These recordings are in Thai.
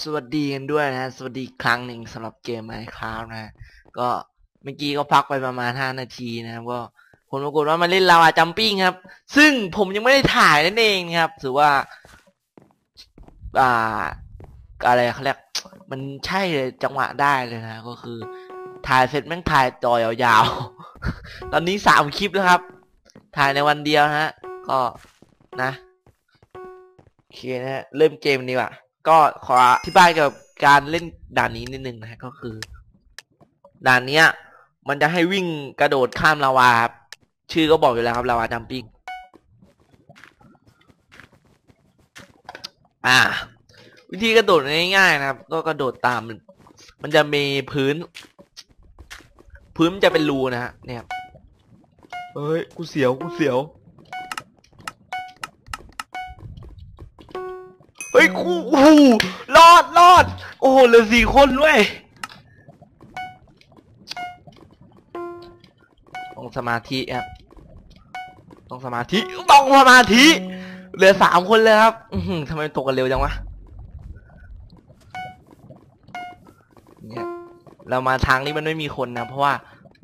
สวัสดีกันด้วยนะ สวัสดีครั้งหนึ่งสำหรับเกม Minecraft นะ ก็เมื่อกี้ก็พักไปประมาณ 5 นาทีนะครับก็ผลปรากฏว่ามาเล่นลาวาจัมปิ้งครับ ซึ่งผมยังไม่ได้ถ่ายนั่นเองครับ ถือว่า อ่า อะไรเขาเรียกมันใช่เลยจังหวะได้เลยนะ ก็คือ ถ่ายเสร็จแม่งถ่ายต่อยาวๆ ตอนนี้สามคลิปแล้วครับ ถ่ายในวันเดียวนะฮะ ก็นะโอเคนะฮะเริ่มเกมดีกว่า ก็ขออธิบายเกี่ยวกับการเล่นด่านนี้นิดนึงนะฮะก็คือ ด่านเนี้ย มันจะให้วิ่งกระโดดข้ามลาวาครับชื่อก็บอกอยู่แล้วครับลาวาจัมปิ้งอ่า วิธีกระโดดง่ายๆนะครับ ก็กระโดดตาม มันจะมีพื้น พื้นจะเป็นรูนะฮะเนี่ยเฮ้ยกูเสียวกูเสียว เฮ้ยกูโอ้โหรอดรอด โอ้โหเหลือสี่คนด้วยต้องสมาธิครับต้องสมาธิต้องสมาธิ เหลือสามคนเลยครับอือหือทำไมตกกันเร็วจังวะเนี่ยเรามาทางนี้มันไม่มีคนนะเพราะว่า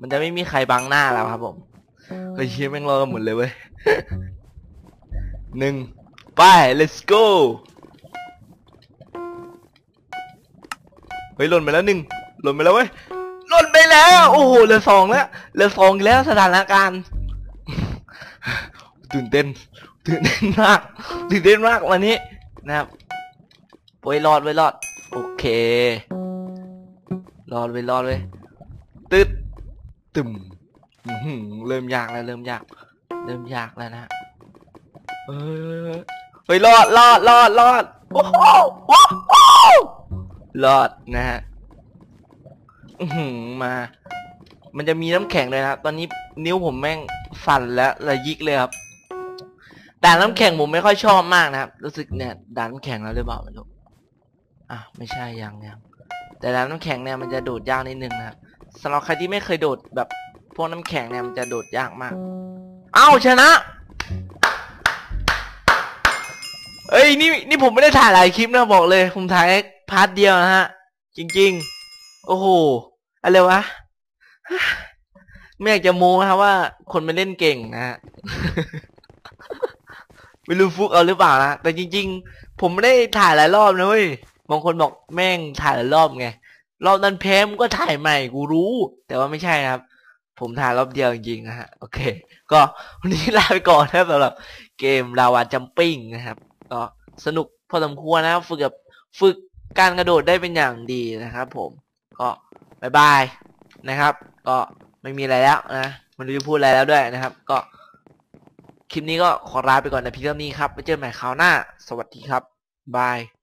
มันจะไม่มีใครบังหน้าเราครับผมเฮ้ยเชี่ยแม่งรอกันหมดเลยเว้ยหนึ่งไป let's go ฮ้ยหล่นไปแล้วหนึ่งหล่นไปแล้วเว้ยหล่นไปแล้ว โอ้โหเหลือสองแล้วเหลือสองแล้วสถานการณ์ ตื่นเต้น ตื่นเต้นมากตื่นเต้นมากวันนี้นะครับไว้รอดไว้รอด โอเค รอดไว้รอดไว้ตึ๊ดตึมเริ่มยากแล้วเริ่มยาก เริ่มยากแล้วนะเฮ้ยเฮ้ยรอดรอดรอดรอดโอ้โหโอ้โห รอดนะฮะอื้อหือมา มันจะมีน้ำแข็งเลยนะครับ ตอนนี้นิ้วผมแม่งสั่นแล้วระยิกเลยครับด่านน้ำแข็งผมไม่ค่อยชอบมากนะครับ รู้สึกเนี่ยด่านน้ำแข็งแล้วหรือเปล่าไม่รู้อะไม่ใช่ยังยังแต่ด่านน้ำแข็งเนี่ยมันจะโดดยากนิดนึงนะครับสำหรับใครที่ไม่เคยโดดแบบพวกน้ำแข็งเนี่ยมันจะโดดยากมาก เอ้าชนะ เอ้ยนี่นี่ผมไม่ได้ถ่ายหลายคลิปนะบอกเลย ผมถ่ายแค่พาร์ทเดียวนะฮะ จริง ๆ โอ้โหอะไรวะไม่อยากจะโม้นะครับว่า คนมาเล่นเก่งนะฮะไม่รู้ฟุกเอาหรือเปล่านะแต่จริง ๆ ผมไม่ได้ถ่ายหลายรอบนะเว้ยบางคนบอกแม่งถ่ายหลายรอบไงรอบนั้นแพ้มก็ถ่ายใหม่กูรู้ แต่ว่าไม่ใช่นะครับ ผมถ่ายรอบเดียวจริงๆนะฮะโอเค ก็วันนี้ลาไปก่อนนะครับสำหรับเกมลาวาจัมปิ้งนะครับ ก็สนุกพอสมควรนะครับฝึกกับฝึกการกระโดดได้เป็นอย่างดีนะครับ ผมก็บายบายนะครับ ก็ไม่มีอะไรแล้วนะมันรู้จะพูดอะไรแล้วด้วยนะครับ ก็คลิปนี้ก็ขอลาไปก่อนนะพี่เท่านี้ครับไว้เจอกันใหม่คราวหน้า สวัสดีครับบาย